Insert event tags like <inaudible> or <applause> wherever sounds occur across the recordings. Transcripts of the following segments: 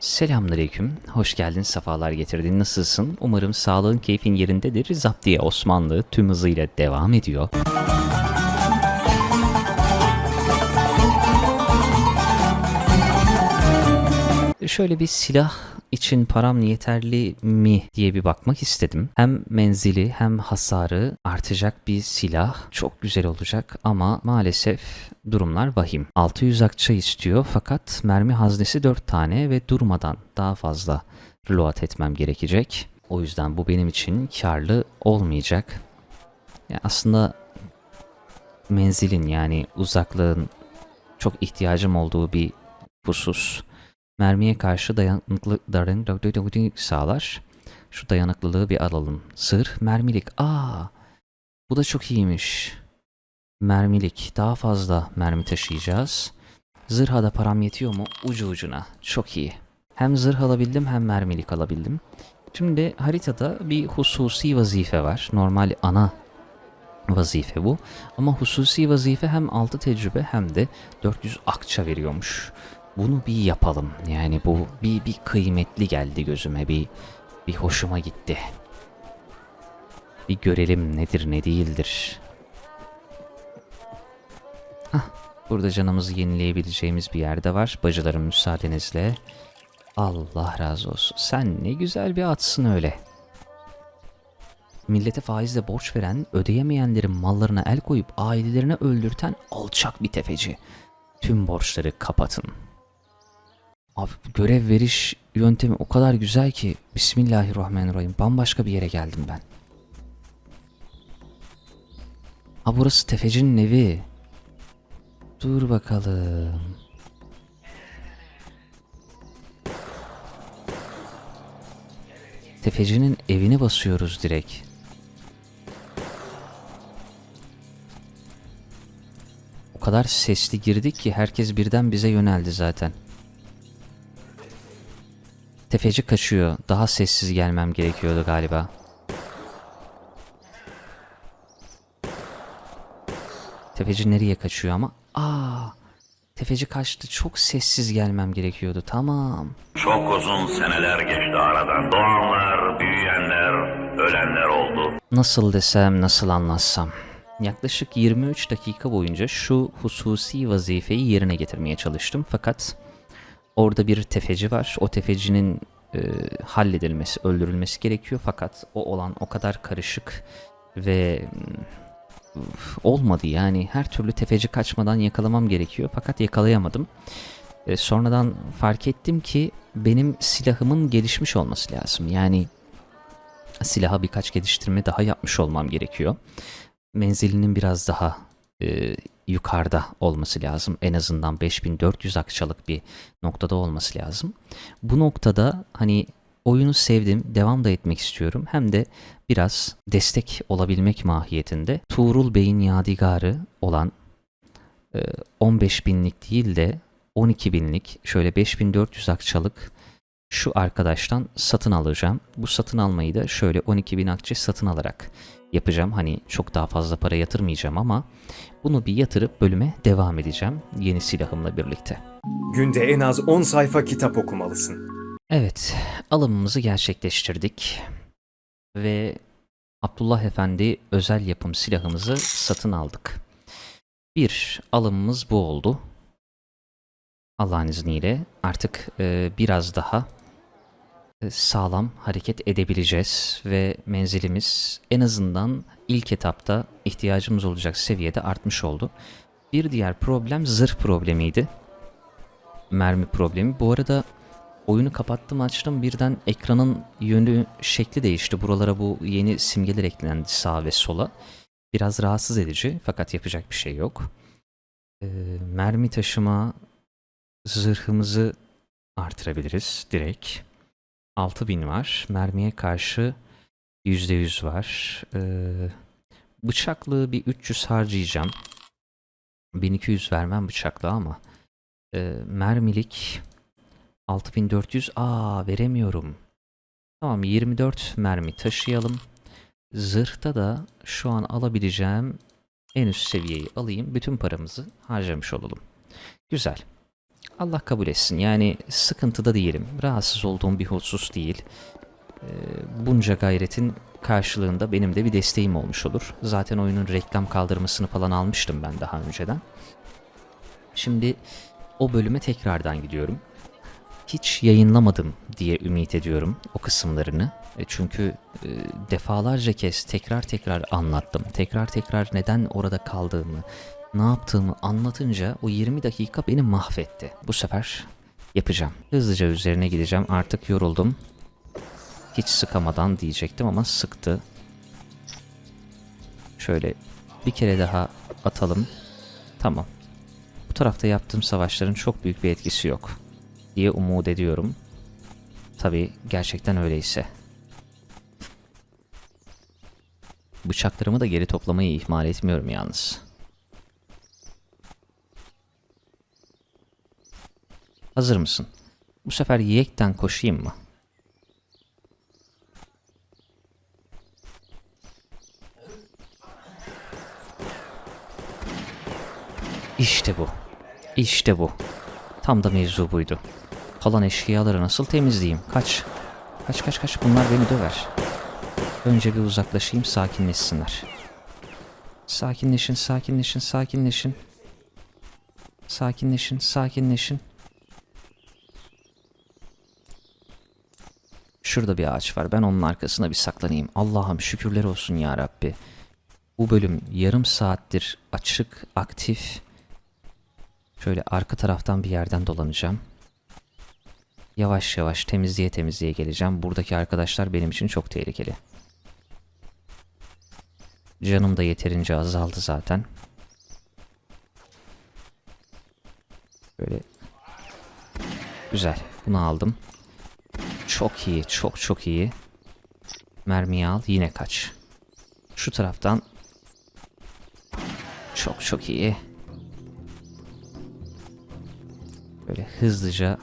Selamünaleyküm. Hoş geldin, sefalar getirdin. Nasılsın? Umarım sağlığın, keyfin yerindedir. Zaptiye Osmanlı tüm hızıyla devam ediyor. Şöyle bir silah için param yeterli mi diye bir bakmak istedim. Hem menzili hem hasarı artacak bir silah çok güzel olacak ama maalesef durumlar vahim. 600 akça istiyor fakat mermi haznesi 4 tane ve durmadan daha fazla reload etmem gerekecek. O yüzden bu benim için karlı olmayacak. Ya aslında menzilin yani uzaklığın çok ihtiyacım olduğu bir husus mermiye karşı dayanıklı dayan- sağlar. Şu dayanıklılığı bir alalım. Zırh, mermilik. Aa, bu da çok iyiymiş. Mermilik. Daha fazla mermi taşıyacağız. Zırha da param yetiyor mu? Ucu ucuna. Çok iyi. Hem zırh alabildim hem mermilik alabildim. Şimdi haritada bir hususi vazife var. Normal ana vazife bu. Ama hususi vazife hem 6 tecrübe hem de 400 akça veriyormuş. Bunu bir yapalım. Yani bu bir, bir kıymetli geldi gözüme. Bir, bir hoşuma gitti. Bir görelim nedir ne değildir. Hah, burada canımızı yenileyebileceğimiz bir yerde var. Bacılarım müsaadenizle. Allah razı olsun. Sen ne güzel bir atsın öyle. Millete faizle borç veren, ödeyemeyenlerin mallarına el koyup ailelerini öldürten alçak bir tefeci. Tüm borçları kapatın. Abi görev veriş yöntemi o kadar güzel ki Bismillahirrahmanirrahim bambaşka bir yere geldim ben. Ha burası tefecinin evi. Dur bakalım. Tefecinin evini basıyoruz direkt. O kadar sesli girdik ki herkes birden bize yöneldi zaten. Tefeci kaçıyor. Daha sessiz gelmem gerekiyordu galiba. Tefeci nereye kaçıyor ama? Aa! Tefeci kaçtı. Çok sessiz gelmem gerekiyordu. Tamam. Çok uzun seneler geçti aradan. Doğanlar, büyüyenler, ölenler oldu. Nasıl desem, nasıl anlatsam. Yaklaşık 23 dakika boyunca şu hususi vazifeyi yerine getirmeye çalıştım. Fakat orada bir tefeci var. O tefecinin e, halledilmesi, öldürülmesi gerekiyor. Fakat o olan o kadar karışık ve olmadı yani. Her türlü tefeci kaçmadan yakalamam gerekiyor. Fakat yakalayamadım. E, sonradan fark ettim ki benim silahımın gelişmiş olması lazım. Yani silaha birkaç geliştirme daha yapmış olmam gerekiyor. Menzilinin biraz daha e, yukarıda olması lazım. En azından 5400 akçalık bir noktada olması lazım. Bu noktada hani oyunu sevdim, devam da etmek istiyorum. Hem de biraz destek olabilmek mahiyetinde Tuğrul Bey'in yadigarı olan e, 15 binlik değil de 12 binlik şöyle 5400 akçalık şu arkadaştan satın alacağım. Bu satın almayı da şöyle 12 bin akçe satın alarak yapacağım. Hani çok daha fazla para yatırmayacağım ama bunu bir yatırıp bölüme devam edeceğim yeni silahımla birlikte. Günde en az 10 sayfa kitap okumalısın. Evet, alımımızı gerçekleştirdik ve Abdullah Efendi özel yapım silahımızı satın aldık. Bir alımımız bu oldu. Allah'ın izniyle artık e, biraz daha sağlam hareket edebileceğiz ve menzilimiz en azından ilk etapta ihtiyacımız olacak seviyede artmış oldu. Bir diğer problem zırh problemiydi. Mermi problemi. Bu arada oyunu kapattım açtım birden ekranın yönü şekli değişti. Buralara bu yeni simgeler eklendi sağ ve sola. Biraz rahatsız edici fakat yapacak bir şey yok. Ee, mermi taşıma zırhımızı artırabiliriz direkt. 6000 var. Mermiye karşı %100 var. Ee, bıçaklığı bir 300 harcayacağım. 1200 vermem bıçaklığa ama e, mermilik 6400 aa veremiyorum. Tamam 24 mermi taşıyalım. Zırhta da şu an alabileceğim en üst seviyeyi alayım. Bütün paramızı harcamış olalım. Güzel. Allah kabul etsin. Yani sıkıntıda değilim. Rahatsız olduğum bir husus değil. Ee, bunca gayretin karşılığında benim de bir desteğim olmuş olur. Zaten oyunun reklam kaldırmasını falan almıştım ben daha önceden. Şimdi o bölüme tekrardan gidiyorum. Hiç yayınlamadım diye ümit ediyorum o kısımlarını. E, Çünkü e, defalarca kez tekrar tekrar anlattım. Tekrar tekrar neden orada kaldığımı, ne yaptığımı anlatınca o 20 dakika beni mahvetti. Bu sefer yapacağım. Hızlıca üzerine gideceğim. Artık yoruldum. Hiç sıkamadan diyecektim ama sıktı. Şöyle bir kere daha atalım. Tamam. Bu tarafta yaptığım savaşların çok büyük bir etkisi yok diye umut ediyorum. Tabii gerçekten öyleyse. Bıçaklarımı da geri toplamayı ihmal etmiyorum yalnız. Hazır mısın? Bu sefer yekten koşayım mı? İşte bu. İşte bu. Tam da mevzu buydu. Kalan eşkıyaları nasıl temizleyeyim? Kaç. Kaç kaç kaç bunlar beni döver. Önce bir uzaklaşayım sakinleşsinler. Sakinleşin sakinleşin sakinleşin. Sakinleşin sakinleşin. Şurada bir ağaç var. Ben onun arkasına bir saklanayım. Allah'ım şükürler olsun ya Rabbi. Bu bölüm yarım saattir açık, aktif. Şöyle arka taraftan bir yerden dolanacağım. Yavaş yavaş temizliğe temizliğe geleceğim. Buradaki arkadaşlar benim için çok tehlikeli. Canım da yeterince azaldı zaten. Böyle güzel. Bunu aldım. Çok iyi, çok çok iyi. Mermiyi al, yine kaç. Şu taraftan çok çok iyi. Böyle hızlıca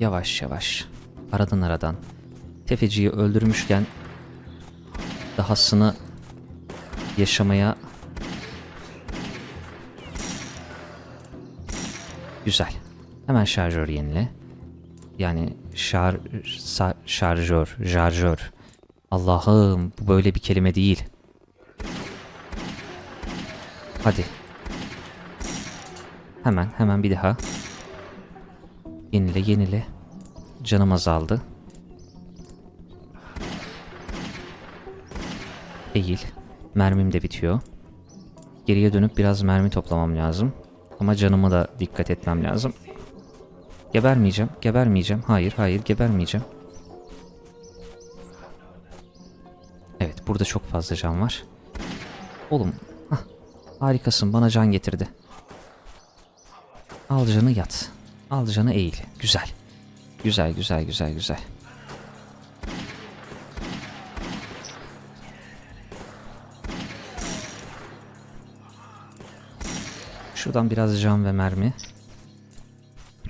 yavaş yavaş aradan aradan tefeciyi öldürmüşken dahasını yaşamaya güzel. Hemen şarjör yenile. Yani şar sa- şarjör, şarjör. Allah'ım bu böyle bir kelime değil. Hadi. Hemen hemen bir daha. Yenile yenile. Canım azaldı. Eğil. Mermim de bitiyor. Geriye dönüp biraz mermi toplamam lazım. Ama canıma da dikkat etmem lazım. Gebermeyeceğim, gebermeyeceğim. Hayır, hayır, gebermeyeceğim. Evet, burada çok fazla can var. Oğlum, hah, harikasın, bana can getirdi. Al canı yat. Al canı eğil. Güzel. Güzel, güzel, güzel, güzel. Şuradan biraz can ve mermi.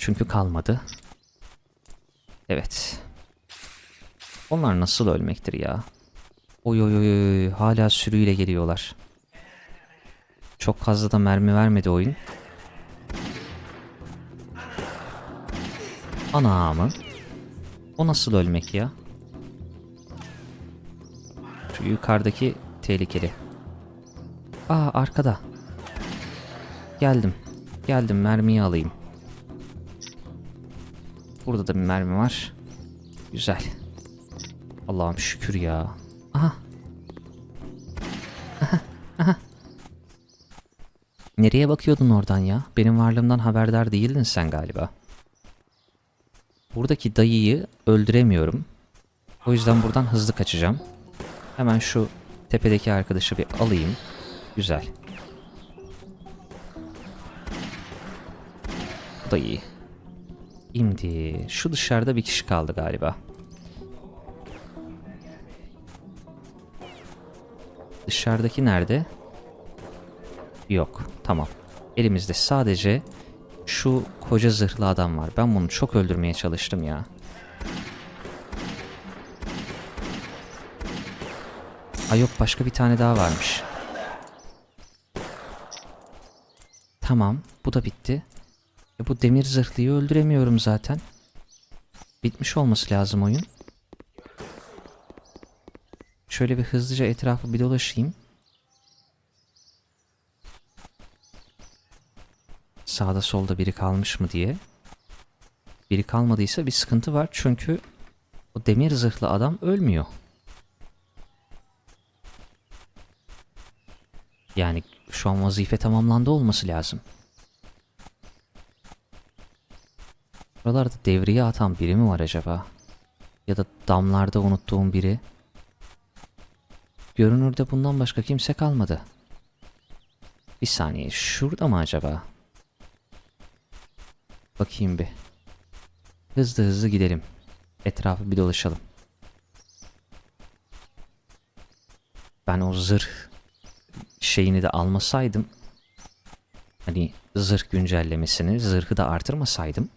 Çünkü kalmadı. Evet. Onlar nasıl ölmektir ya? Oy oy oy hala sürüyle geliyorlar. Çok fazla da mermi vermedi oyun. Anamı. O nasıl ölmek ya? Şu yukarıdaki tehlikeli. Aa arkada. Geldim. Geldim mermiyi alayım. Burada da bir mermi var. Güzel. Allah'ım şükür ya. Aha. Aha. Aha. Nereye bakıyordun oradan ya? Benim varlığımdan haberdar değildin sen galiba. Buradaki dayıyı öldüremiyorum. O yüzden buradan hızlı kaçacağım. Hemen şu tepedeki arkadaşı bir alayım. Güzel. Bu da iyi. Şimdi şu dışarıda bir kişi kaldı galiba. Dışarıdaki nerede? Yok. Tamam. Elimizde sadece şu koca zırhlı adam var. Ben bunu çok öldürmeye çalıştım ya. Ay yok başka bir tane daha varmış. Tamam bu da bitti. E bu demir zırhlıyı öldüremiyorum zaten. Bitmiş olması lazım oyun. Şöyle bir hızlıca etrafı bir dolaşayım. Sağda solda biri kalmış mı diye. Biri kalmadıysa bir sıkıntı var çünkü o demir zırhlı adam ölmüyor. Yani şu an vazife tamamlandı olması lazım. Buralarda devriye atan biri mi var acaba? Ya da damlarda unuttuğum biri. Görünürde bundan başka kimse kalmadı. Bir saniye şurada mı acaba? Bakayım bir. Hızlı hızlı gidelim. Etrafı bir dolaşalım. Ben o zırh şeyini de almasaydım hani zırh güncellemesini zırhı da artırmasaydım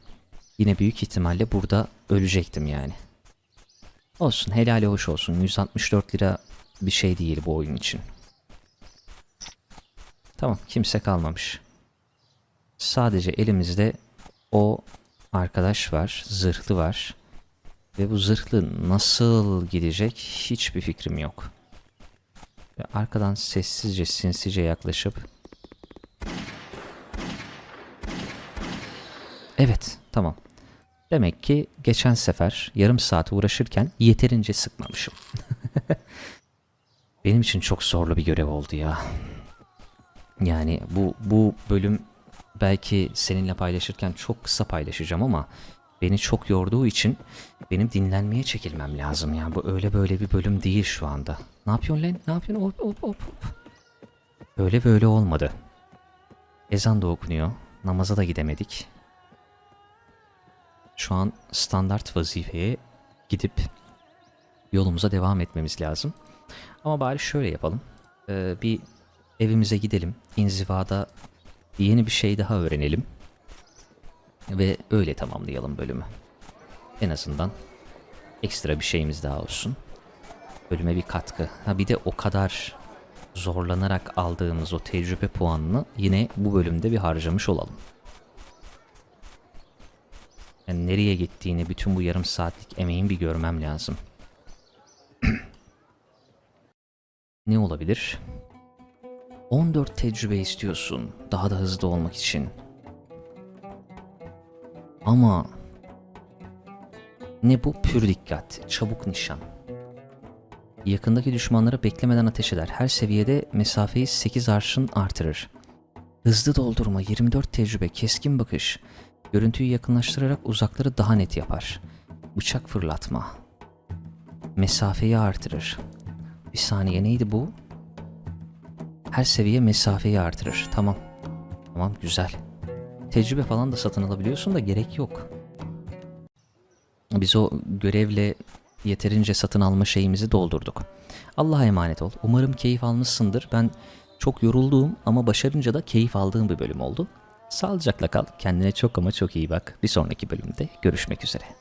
yine büyük ihtimalle burada ölecektim yani. Olsun helali hoş olsun 164 lira bir şey değil bu oyun için. Tamam kimse kalmamış. Sadece elimizde o arkadaş var zırhlı var. Ve bu zırhlı nasıl gidecek hiçbir fikrim yok. Ve arkadan sessizce sinsice yaklaşıp Evet tamam. Demek ki geçen sefer yarım saat uğraşırken yeterince sıkmamışım. <laughs> Benim için çok zorlu bir görev oldu ya. Yani bu bu bölüm belki seninle paylaşırken çok kısa paylaşacağım ama beni çok yorduğu için benim dinlenmeye çekilmem lazım ya. Bu öyle böyle bir bölüm değil şu anda. Ne yapıyorsun lan? Ne yapıyorsun? Hop hop hop. Öyle böyle olmadı. Ezan da okunuyor. Namaza da gidemedik. Şu an standart vazifeye gidip yolumuza devam etmemiz lazım. Ama bari şöyle yapalım. Ee, bir evimize gidelim. İnzivada yeni bir şey daha öğrenelim. Ve öyle tamamlayalım bölümü. En azından ekstra bir şeyimiz daha olsun. Bölüme bir katkı. Ha bir de o kadar zorlanarak aldığımız o tecrübe puanını yine bu bölümde bir harcamış olalım. Yani nereye gittiğini bütün bu yarım saatlik emeğin bir görmem lazım. <clears throat> ne olabilir? 14 tecrübe istiyorsun daha da hızlı olmak için. Ama ne bu pür dikkat, çabuk nişan. Yakındaki düşmanlara beklemeden ateş eder. Her seviyede mesafeyi 8 arşın artırır. Hızlı doldurma, 24 tecrübe, keskin bakış. Görüntüyü yakınlaştırarak uzakları daha net yapar. Bıçak fırlatma. Mesafeyi artırır. Bir saniye neydi bu? Her seviye mesafeyi artırır. Tamam. Tamam güzel. Tecrübe falan da satın alabiliyorsun da gerek yok. Biz o görevle yeterince satın alma şeyimizi doldurduk. Allah'a emanet ol. Umarım keyif almışsındır. Ben çok yorulduğum ama başarınca da keyif aldığım bir bölüm oldu. Sağlıcakla kal. Kendine çok ama çok iyi bak. Bir sonraki bölümde görüşmek üzere.